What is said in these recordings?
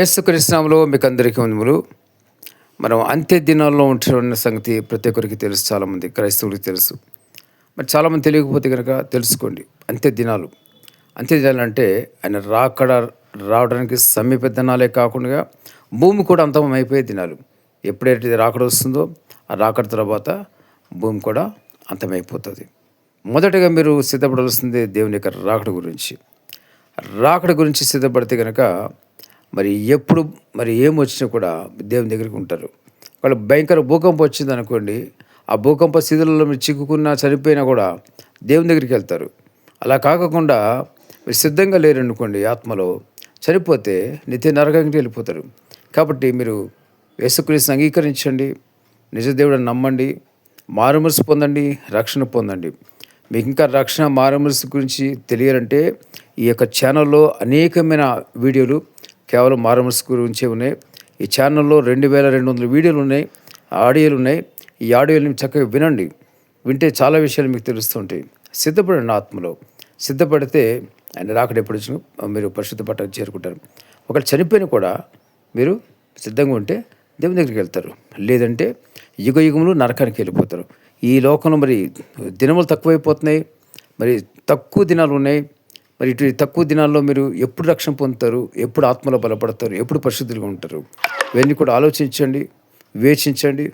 ఏసుకృష్ణంలో మీకు అందరికీ వందములు. మనం అంత్య దినాల్లో ఉంటున్న సంగతి ప్రతి ఒక్కరికి తెలుసు చాలామంది క్రైస్తవుడికి తెలుసు. మరి చాలామంది తెలియకపోతే కనుక తెలుసుకోండి అంత్య దినాలు. అంత్య దినాలు అంటే ఆయన రాకడ రావడానికి సమీప దినాలే కాకుండా భూమి కూడా అంతమైపోయే అయిపోయే దినాలు. ఎప్పుడైతే రాకడ వస్తుందో ఆ రాకడ తర్వాత భూమి కూడా అంతమైపోతుంది. మొదటగా మీరు సిద్ధపడవలసింది దేవుని యొక్క రాకడ గురించి. రాకడ గురించి సిద్ధపడితే కనుక మరి ఎప్పుడు మరి ఏం వచ్చినా కూడా దేవుని దగ్గరికి ఉంటారు. వాళ్ళు భయంకర భూకంపం వచ్చింది అనుకోండి ఆ భూకంప స్థితులలో మీరు చిక్కుకున్నా చనిపోయినా కూడా దేవుని దగ్గరికి వెళ్తారు. అలా కాకుండా మీరు సిద్ధంగా లేరనుకోండి ఆత్మలో చనిపోతే నిత్య నరకానికి వెళ్ళిపోతారు. కాబట్టి మీరు వేసుకుని అంగీకరించండి నిజ దేవుడిని నమ్మండి మారుమరుసు పొందండి రక్షణ పొందండి. మీకు ఇంకా రక్షణ మారుమరుసు గురించి తెలియాలంటే ఈ యొక్క ఛానల్లో అనేకమైన వీడియోలు కేవలం మారమర్స్ గురించే ఉన్నాయి. ఈ ఛానల్లో రెండు వేల రెండు వందల వీడియోలు ఉన్నాయి. ఆడియోలు ఉన్నాయి. ఈ ఆడియోలు చక్కగా వినండి. వింటే చాలా విషయాలు మీకు తెలుస్తుంటాయి. సిద్ధపడండి ఆత్మలో. సిద్ధపడితే ఆయన రాకడ ఎప్పుడు మీరు పరిశుద్ధ పట్టానికి చేరుకుంటారు. ఒకవేళ చనిపోయిన కూడా మీరు సిద్ధంగా ఉంటే దేవుని దగ్గరికి వెళ్తారు. లేదంటే యుగ యుగములు నరకానికి వెళ్ళిపోతారు. ఈ లోకంలో మరి దినములు తక్కువైపోతున్నాయి. మరి తక్కువ దినాలు ఉన్నాయి. మరి ఇటు తక్కువ దినాల్లో మీరు ఎప్పుడు రక్షణ పొందుతారు? ఎప్పుడు ఆత్మలో బలపడతారు? ఎప్పుడు పరిశుద్ధులుగా ఉంటారు? ఇవన్నీ కూడా ఆలోచించండి వేచించండి.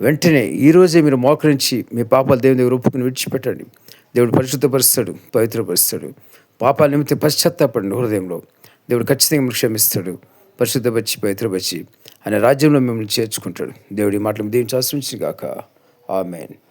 వెంటనే ఈరోజే మీరు మోకరించి మీ పాపాలు దేవుని దగ్గర ఒప్పుకుని విడిచిపెట్టండి. దేవుడు పరిశుద్ధపరుస్తాడు పవిత్రపరుస్తాడు. పాపాల నిమిత్తం పశ్చాత్తాపడండి హృదయంలో. దేవుడు ఖచ్చితంగా మిమ్మల్ని క్షమిస్తాడు. పరిశుద్ధపరిచి పవిత్రపరిచి ఆయన రాజ్యంలో మిమ్మల్ని చేర్చుకుంటాడు. దేవుడి మాటలు దీవించి ఆశ్రయించి కాక ఆమెన్.